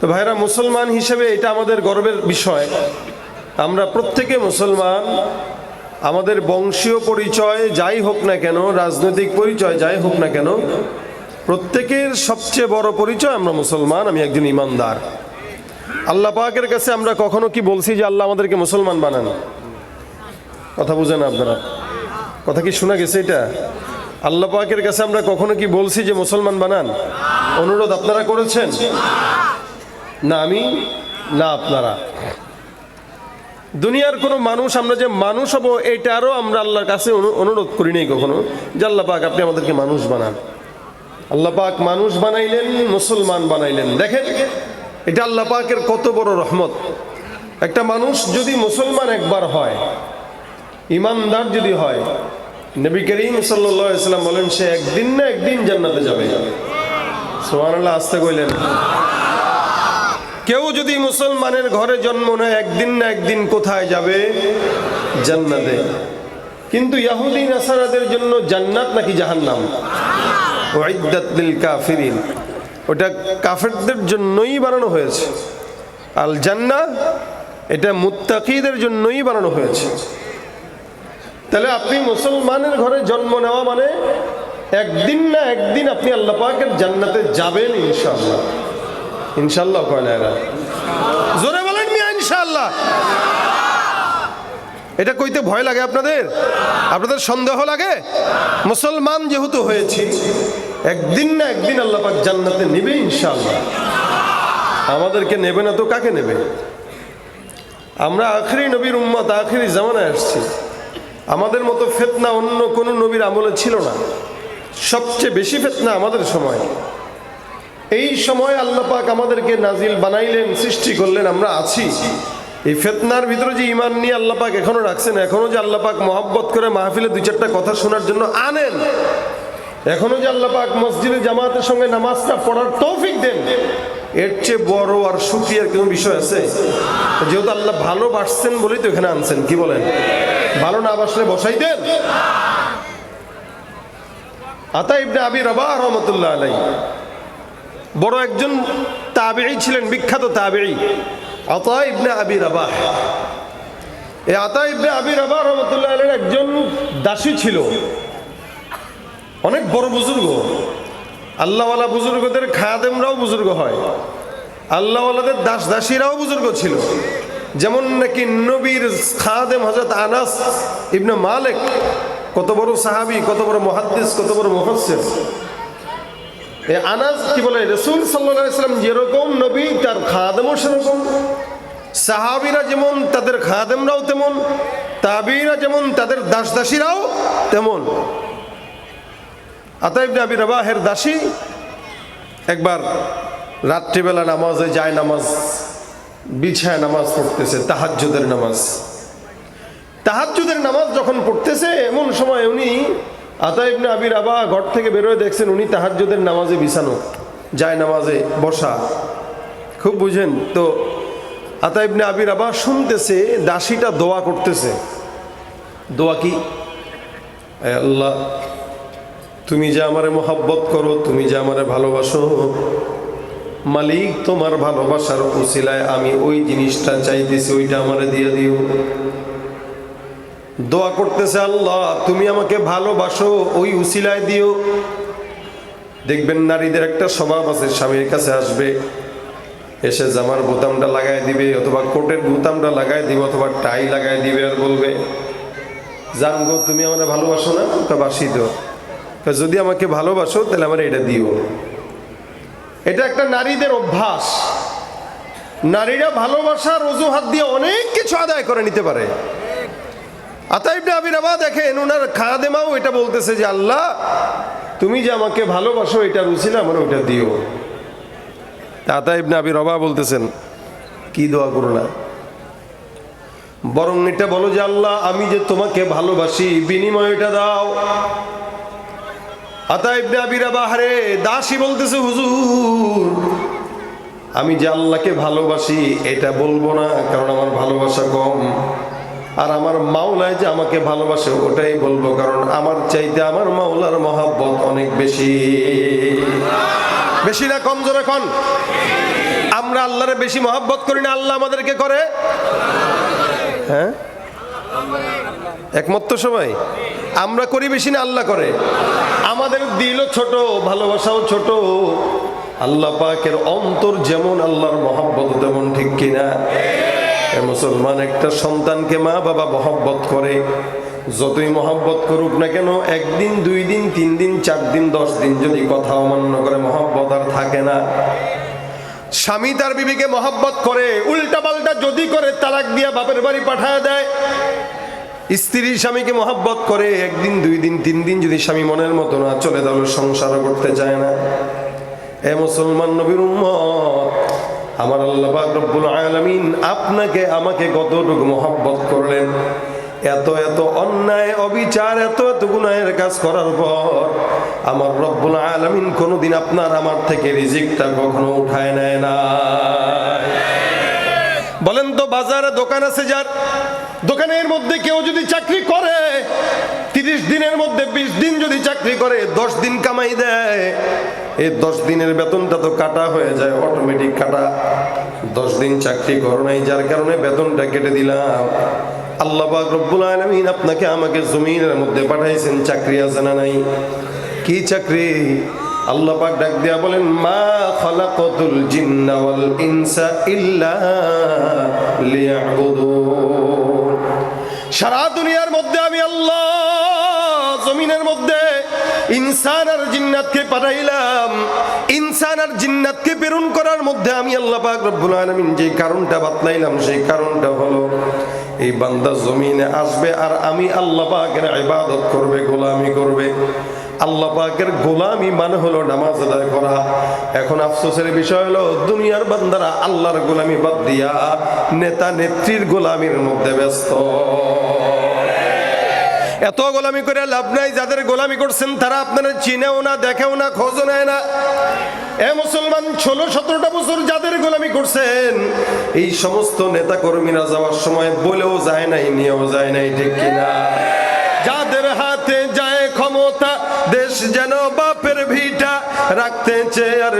তো ভাইরা, মুসলমান হিসেবে এটা আমাদের গর্বের বিষয়। আমরা প্রত্যেকে মুসলমান, আমাদের বংশীয় পরিচয় যাই হোক না কেন, রাজনৈতিক পরিচয় যাই হোক না কেন, প্রত্যেকের সবচেয়ে বড় পরিচয় আমরা মুসলমান, আমি একজন ইমানদার। আল্লাহ পাকের কাছে আমরা কখনো কি বলছি যে আল্লাহ আমাদেরকে মুসলমান বানান? কথা বুঝেন আপনারা? কথা কি শোনা গেছে এটা? আল্লাহ পাকের কাছে আমরা কখনো কি বলছি যে মুসলমান বানান? অনুরোধ আপনারা করেছেন? না, আমি, না আপনারা। দুনিয়ার কোনো মানুষ, আমরা যে মানুষ হব, এটারও আমরা আল্লাহর কাছে অনুরোধ করি নাই কখনো যে আল্লাহ পাক আপনি আমাদেরকে মানুষ বানান। আল্লাহ পাক মানুষ বানাইলেন, মুসলমান বানাইলেন। দেখেন, এটা আল্লাহ পাকের কত বড় রহমত। একটা মানুষ যদি মুসলমান একবার হয়, ইমানদার যদি হয়, নবী করিম সাল্লাম বলেন, সে একদিন না একদিন জান্নাতে যাবে। সোহান আল্লাহ আসতে কইলেন। কেউ যদি মুসলমানের ঘরে জন্ম নেয়, একদিন না একদিন কোথায় যাবে? জান্নাতে। কিন্তু ইয়াহুদি, নাসারাদের জন্য জান্নাত নাকি জাহান্নাম? ওয়াইদাত লিল কাফিরিন। ওটা কাফেরদের জন্যই বানানো হয়েছে। আল জান্নাহ এটা মুত্তাকিদের জন্যই বানানো হয়েছে। তাহলে আপনি মুসলমানের ঘরে জন্ম নেওয়া মানে একদিন না একদিন আপনি আল্লাহ পাকের জান্নাতে যাবেন ইনশাআল্লাহ। ইনশাআল্লাহ কয় না এরা? জোরে বলেন মিয়া ইনশাআল্লাহ এটা কইতে ভয় লাগে আপনাদের? আপনাদের সন্দেহ লাগে? মুসলমান যেহেতু হয়েছি, একদিন না একদিন আল্লাহ পাক জান্নাতে নেবে ইনশাআল্লাহ আমাদেরকে নেবে না তো কাকে নেবে? আমরা আখরি নবীর উম্মত, আখরি জামানায় আসছি। আমাদের মতো ফেতনা অন্য কোনো নবীর আমলে ছিল না। সবচেয়ে বেশি ফেতনা আমাদের সময়। এই সময় আল্লাহ পাক আমাদেরকে নাজিল বানাইলেন, সৃষ্টি করলেন, আমরা আছি। এই ফেতনার ভিতরে যে ইমান নিয়ে আল্লাহ পাক এখনও রাখছেন, এখনও যে আল্লাহ পাক মহব্বত করে মাহফিলে দুই চারটা কথা শোনার জন্য আনেন, এখনও যে আল্লাহ পাক মসজিদে জামাতের সঙ্গে নামাজটা পড়ার তৌফিক দেন, এর চেয়ে বড় আর সুক্রিয়ার কোনো বিষয় আছে? যেহেতু আল্লাহ ভালোবাসছেন বলেই তো এখানে আনছেন, কি বলেন? ভালো না বাসলে বসাই দেন। আতা ইবনে আবি রবাহ রহমতুল্লাহ আলাই বড় একজন তাবেই ছিলেন, বিখ্যাত তাবেই আতা ইবনে আবি রাবাহ। এই আতা ইবনে আবি রাবাহ রহমতুল্লাহ আলাইয়ের একজন দাসী ছিল। অনেক বড় বুজুর্গ। আল্লাহওয়ালা বুজুর্গদের খাদেমরাও বুজুর্গ হয়। আল্লাহওয়ালাদের দাস দাসীরাও বুজুর্গ ছিল। যেমন নাকি নবীর খাদেম হজরত আনাস ইবনে মালিক, কত বড় সাহাবি, কত বড় মহাদ্দিস, কত বড় মুফাসসির। এ আনাস কি বলে? রসুল সাল্লাম যেরকম নবী, তার খাদেমও সেরকম। সাহাবিরা যেমন তাদের খাদেমরাও তেমন, তাবিরা যেমন তাদের দাস দাসীরাও তেমন আতাইব আবি রবাহের দাসী একবার রাত্রিবেলা নামাজে যায়, নামাজ বিছায় নামাজ পড়তেছে, তাহাজ্জুদের নামাজ। তাহাজ্জুদের নামাজ যখন পড়তেছে, এমন সময় উনি আতাইবনে আবির আবা ঘর থেকে বেরোয় দেখছেন উনি তাহাজ্জুদের নামাজে বিছানো, যায় নামাজে বসা। খুব বুঝেন? তো আতা আতাইবনে আবির আবা শুনতেছে, দাসীটা দোয়া করতেছে। দোয়া কি? আল্লাহ, তুমি যে আমারে মোহাব্বত করো, তুমি যে আমারে ভালোবাসো, মালিক তোমার ভালোবাসার উসিলায় আমি ওই জিনিসটা চাইতেছি, ওইটা আমারে দিয়ে দিও। দোয়া করতেছে আল্লাহ, তুমি আমাকে ভালোবাসো, ওই উসিলায় দিও। দেখবেন নারীদের একটা স্বভাব আছে, স্বামীর কাছে আসবে, এসে জামার বোতামটা লাগাই দিবে, অথবা কোটের বোতামটা লাগাই দিবে, অথবা টাই লাগাই দিবে আর বলবে জানগো তুমি আমার ভালোবাসো না? তা বাসি তা যদি আমাকে ভালোবাসো, তাহলে আমার এটা দিও। এটা একটা নারীদের অভ্যাস। নারীরা ভালোবাসার অজুহাত দিয়ে অনেক কিছু আদায় করে নিতে পারে। আবা এটা বলতেছে তুমি যে আমাকে ভালোবাসো এটা ওইটা দিও। আবির রবা বলতেছেন, কি দোয়া করো না? বরং এটা বলো যে, আল্লাহ, আমি যে তোমাকে ভালোবাসি, বিনিময় এটা দাও। আতাইবনে আবির আবা হারে দাসী বলতেছে হুজুর, আমি যে আল্লাহকে ভালোবাসি, এটা বলব না, কারণ আমার ভালোবাসা কম। আর আমার মাওলায় যে আমাকে ভালোবাসে, ওটাই বলব, কারণ আমার চাইতে আমার মাওলার মহাব্বত অনেক বেশি। বেশি না, কম জোরে কন। আমরা আল্লাহরে বেশি মহাব্বত করি না, আল্লাহ আমাদেরকে করে। হ্যাঁ? একমত তো সবাই? আমরা করি বেশি না, আল্লাহ করে। আমাদের দিলও ছোট, ভালোবাসাও ছোট। আল্লাহ পাকের অন্তর যেমন আল্লাহর মহাব্বত তেমন ঠিক কিনা? মুসলমান একটা সন্তানকে মা বাবা মহব্বত করে। যতই মহব্বত করুক না কেন, একদিন, দুই দিন, তিন দিন, চার দিন, দশ দিন যদি কথা অমান্য করে, মহব্বত আর থাকে না। স্বামী তার বিবিকে মহব্বত করে উল্টা পাল্টা যদি করে তালাক দিয়া বাপের বাড়ি পাঠায় দেয়। স্ত্রী স্বামীকে মহব্বত করে, একদিন, দুই দিন, তিন দিন যদি স্বামী মনের মতো না চলে, তাহলে সংসার করতে চায় না। এ মুসলমান নবীর উম্মত আমার আল্লাহ রব্বুল আলামিন আপনাকে, আমাকে কতটুকু মহব্বত করলেন? এত এত অন্যায়, অবিচার, এত এত গুনাহের কাজ করার পর আমার রব্বুল আলামিন কোনোদিন আপনার আমার থেকে রিজিকটা কখনো উঠায় নেয় না। বলেন তো, বাজারে দোকান আছে যার? দোকানের মধ্যে কেউ যদি চাকরি করে তিরিশ দিনের মধ্যে বিশ দিন যদি চাকরি করে, দশ দিন কামাই দেয়। এই দশ দিনের বেতনটা তো কাটা হয়ে যায় অটোমেটিক কাটা। দশ দিন চাকরি করো নাই, যার কারণে বেতনটা কেটে দিলাম। আল্লাহ রব্বুল আলামিন আপনাকে আমাকে জমিনের মধ্যে পাঠাইছেন, চাকরি আছে না নাই? কি চাকরি? আল্লাহ পাক ডাক দিয়া বলেন, মা খালাকাতুল জিন্না ওয়াল ইনসা ইল্লা লিয়াবুদুন। সারা দুনিয়ার মধ্যে আমি আল্লাহ ইনসান আর জিন্নাতকে পাঠাইলাম। ইনসান আর জিন্নাতকে প্রেরণ করার মধ্যে আমি আল্লাহ পাক রব্বুল আলামিন যে কারণটা বাতলাইলাম, সেই কারণটা হলো, এই বান্দা জমিনে আসবে আর আমি আল্লাহ পাকের ইবাদত করবে, গোলামি করবে। আল্লাহ পাকের গোলামি মানে হলো নামাজ আদায় করা। এখন আফসোসের বিষয় হলো, দুনিয়ার বান্দারা আল্লাহর গোলামি বাদ দিয়া নেতা নেত্রীর গোলামির মধ্যে ব্যস্ত। এত গোলামি করে লাভ নাই, যাদের গোলামি করছেন তারা আপনারা চিনেও না, দেখেও না, খোঁজও নেয় না। এ মুসলমান, ষোলো, সতেরোটা বছর যাদের গোলামি করছেন, এই সমস্ত নেতা কর্মীরা যাওয়ার সময় বলেও যায় নাই, নিয়েও যায় নাই, ঠিক কিনা? যাদের হাতে যায় ক্ষমতা, দেশ যেন বাপের ভিটা রাখতে চেয়ে আর